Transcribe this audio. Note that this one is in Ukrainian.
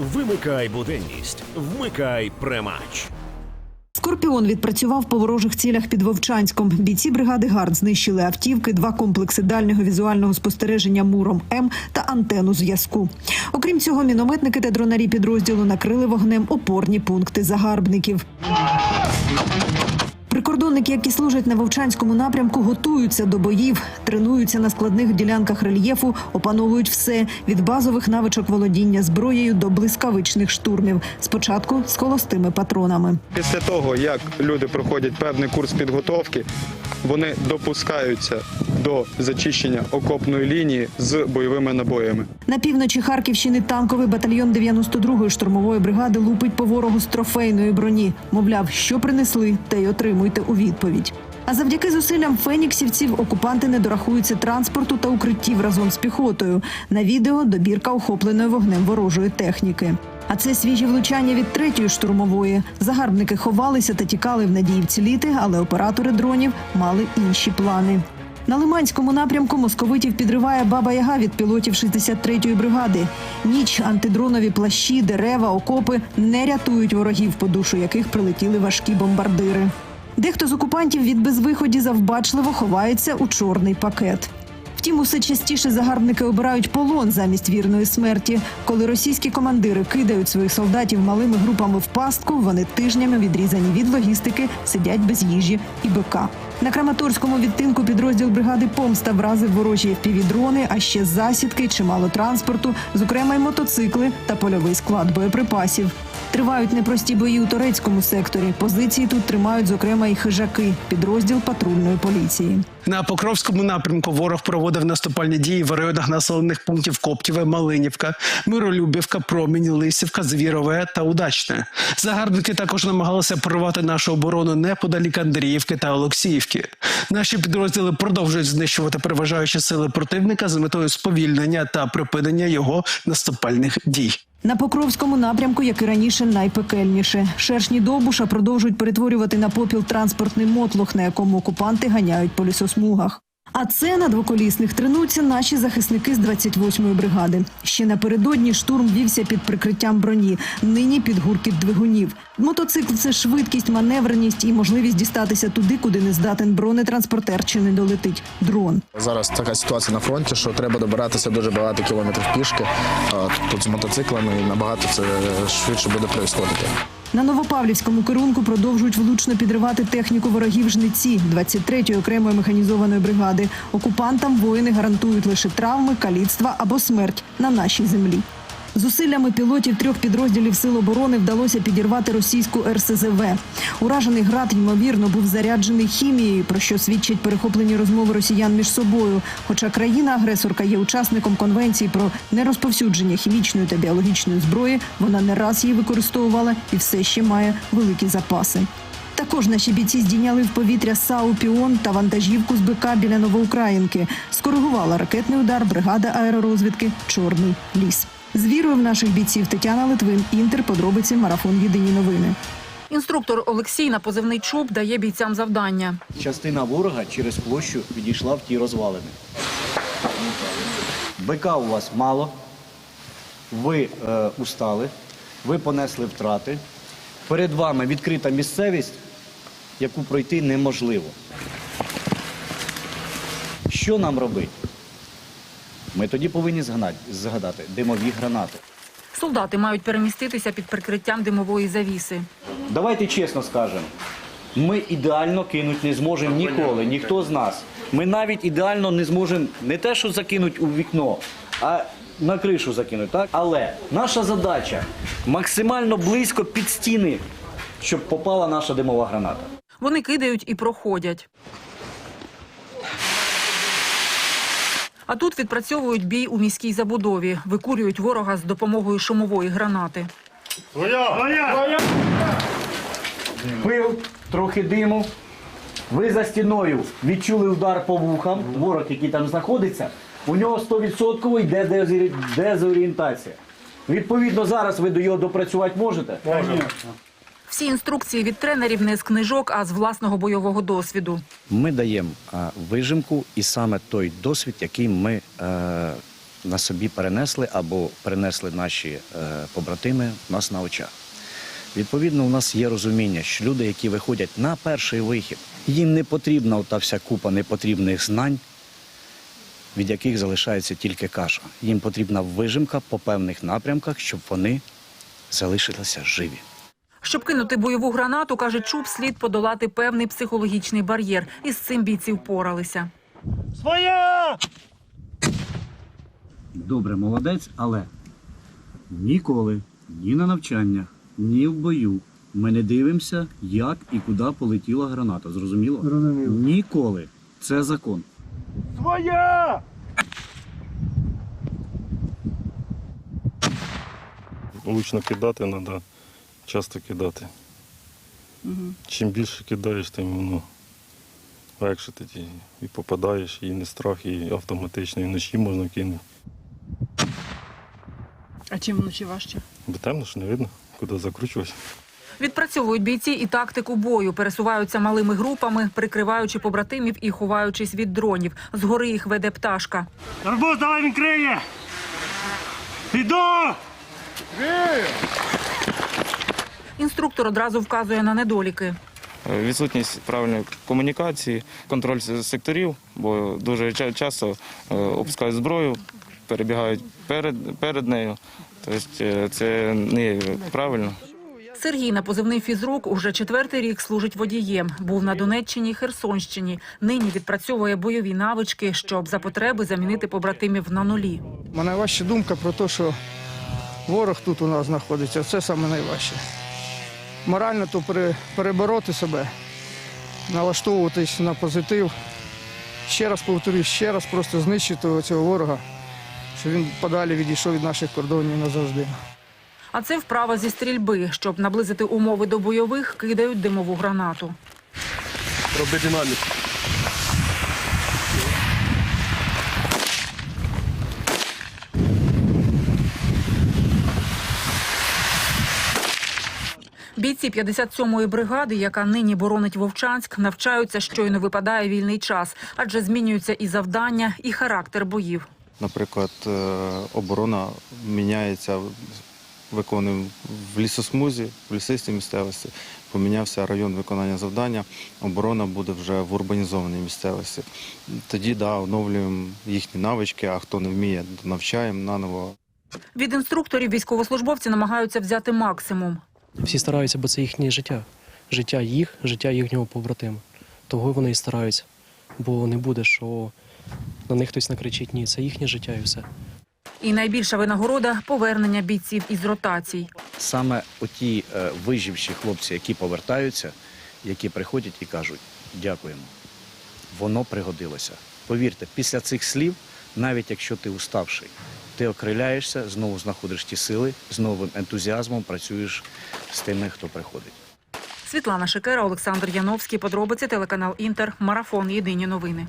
Вимикай буденність, вмикай премач. Скорпіон відпрацював по ворожих цілях під Вовчанськом. Бійці бригади ГАРД знищили автівки, два комплекси дальнього візуального спостереження Муром М та антенну зв'язку. Окрім цього, мінометники та дронарі підрозділу накрили вогнем опорні пункти загарбників. Прикордонники, які служать на Вовчанському напрямку, готуються до боїв, тренуються на складних ділянках рельєфу, опановують все від базових навичок володіння зброєю до блискавичних штурмів. Спочатку з холостими патронами. Після того, як люди проходять певний курс підготовки, вони допускаються до зачищення окопної лінії з бойовими набоями. На півночі Харківщини танковий батальйон 92-ї штурмової бригади лупить по ворогу з трофейної броні. Мовляв, що принесли, те й отримуйте у відповідь. А завдяки зусиллям феніксівців окупанти не дорахуються транспорту та укриттів разом з піхотою. На відео добірка охопленої вогнем ворожої техніки. А це свіжі влучання від третьої штурмової. Загарбники ховалися та тікали в надії вціліти, але оператори дронів мали інші плани. На Лиманському напрямку московитів підриває баба Яга від пілотів 63-ї бригади. Ніч антидронові плащі, дерева, окопи не рятують ворогів, по душу яких прилетіли важкі бомбардири. Дехто з окупантів від безвиході завбачливо ховається у чорний пакет. Втім, усе частіше загарбники обирають полон замість вірної смерті. Коли російські командири кидають своїх солдатів малими групами в пастку, вони тижнями відрізані від логістики, сидять без їжі і бика. На Краматорському відтинку підрозділ бригади Помста вразив ворожі впівдрони, а ще засідки, чимало транспорту, зокрема й мотоцикли та польовий склад боєприпасів. Тривають непрості бої у турецькому секторі. Позиції тут тримають, зокрема, і хижаки, підрозділ патрульної поліції. На Покровському напрямку ворог проводив наступальні дії в районах населених пунктів Коптєве, Малинівка, Миролюбівка, Промінь, Лисівка, Звірове та Удачне. Загарбники також намагалися прорвати нашу оборону неподалік Андріївки та Олексіївки. Наші підрозділи продовжують знищувати переважаючі сили противника з метою сповільнення та припинення його наступальних дій. На Покровському напрямку, як і раніше, найпекельніше. Шершні довбуша продовжують перетворювати на попіл транспортний мотлох, на якому окупанти ганяють по лісосмугах. А це на двоколісних тренуються наші захисники з 28-ї бригади. Ще напередодні штурм вівся під прикриттям броні. Нині під гуркіт двигунів. Мотоцикл це швидкість, маневреність і можливість дістатися туди, куди не здатен бронетранспортер чи не долетить дрон. Зараз така ситуація на фронті, що треба добиратися дуже багато кілометрів пішки. Тут з мотоциклами набагато це швидше буде происходити. На Новопавлівському керунку продовжують влучно підривати техніку ворогів жниці 23-ї окремої механізованої бригади. Окупантам воїни гарантують лише травми, каліцтва або смерть на нашій землі. Зусиллями пілотів трьох підрозділів Сил оборони вдалося підірвати російську РСЗВ. Уражений град, ймовірно, був заряджений хімією, про що свідчать перехоплені розмови росіян між собою. Хоча країна-агресорка є учасником конвенції про нерозповсюдження хімічної та біологічної зброї, вона не раз її використовувала і все ще має великі запаси. Також наші бійці здійняли в повітря САУ «Піон» та вантажівку з БК біля Новоукраїнки. Скоригувала ракетний удар бригада аеророзвідки Чорний ліс. З вірою в наших бійців Тетяна Литвин, Інтер, подробиці, марафон Єдині новини. Інструктор Олексій на позивний чуб дає бійцям завдання. Частина ворога через площу відійшла в ті розвалини. БК у вас мало, ви е, устали, ви понесли втрати. Перед вами відкрита місцевість, яку пройти неможливо. Що нам робити? Ми тоді повинні згадати, димові гранати. Солдати мають переміститися під прикриттям димової завіси. Давайте чесно скажемо. Ми ідеально кинути не зможемо ніколи, ніхто з нас. Ми навіть ідеально не зможемо не те, що закинути у вікно, а на кришу закинути. Так? Але наша задача максимально близько під стіни, щоб попала наша димова граната. Вони кидають і проходять. А тут відпрацьовують бій у міській забудові, викурюють ворога з допомогою шумової гранати. Пил, трохи диму. Ви за стіною відчули удар по вухам. Ворог, який там знаходиться, у нього 100% йде дезорі- дезорієнтація. Відповідно, зараз ви до його допрацювати можете? Всі інструкції від тренерів не з книжок, а з власного бойового досвіду. Ми даємо вижимку і саме той досвід, який ми е, на собі перенесли або перенесли наші е, побратими у нас на очах. Відповідно, у нас є розуміння, що люди, які виходять на перший вихід, їм не потрібна ота вся купа непотрібних знань, від яких залишається тільки каша. Їм потрібна вижимка по певних напрямках, щоб вони залишилися живі. Щоб кинути бойову гранату, каже Чуб, слід подолати певний психологічний бар'єр. І з цим бійці впоралися. Своя! Добре, молодець, але ніколи, ні на навчаннях, ні в бою. Ми не дивимося, як і куди полетіла граната. Зрозуміло? Зрозуміло. Ніколи. Це закон. Своя! Влучно кидати треба, часто кидати. Чим більше кидаєш, тим воно легше тоді і попадаєш, і не страх, і автоматично, і вночі можна кинути. А чим вночі важче? Бо темно ж не видно, куди закручуватися. Відпрацьовують бійці і тактику бою, пересуваються малими групами, прикриваючи побратимів і ховаючись від дронів. Згори їх веде пташка. Арбуз, давай він криє! Іду! Інструктор одразу вказує на недоліки. Відсутність правильної комунікації, контроль секторів, бо дуже часто е, опускають зброю, перебігають перед, перед нею. Тобто е, це не правильно. Сергій на позивний фізрук уже четвертий рік служить водієм. Був на Донеччині і Херсонщині. Нині відпрацьовує бойові навички, щоб за потреби замінити побратимів на нулі. Мене важча думка про те, що ворог тут у нас знаходиться. Це саме найважче. Морально то перебороти себе, налаштовуватись на позитив. Ще раз повторюсь, ще раз просто знищити цього ворога, щоб він подалі відійшов від наших кордонів назавжди. А це вправа зі стрільби. Щоб наблизити умови до бойових, кидають димову гранату. Роби динаміку. Бійці 57-ї бригади, яка нині боронить Вовчанськ, навчаються, щойно випадає вільний час, адже змінюються і завдання, і характер боїв. Наприклад, е, оборона міняється, виконуємо в лісосмузі, в лісистій місцевості. Помінявся район виконання завдання, оборона буде вже в урбанізованій місцевості. Тоді да, оновлюємо їхні навички, а хто не вміє, навчаємо наново. Від інструкторів військовослужбовці намагаються взяти максимум. Всі стараються, бо це їхнє життя. Життя їх, життя їхнього побратима. Того вони і стараються. Бо не буде, що на них хтось накричить ні. Це їхнє життя і все. І найбільша винагорода повернення бійців із ротацій. Саме оті е, виживші хлопці, які повертаються, які приходять і кажуть дякуємо. Воно пригодилося. Повірте, після цих слів, навіть якщо ти уставший, ти окриляєшся, знову знаходиш ті сили, з новим ентузіазмом працюєш з тими, хто приходить. Світлана Шикера, Олександр Яновський. Подробиці телеканал Інтер. Марафон. Єдині новини.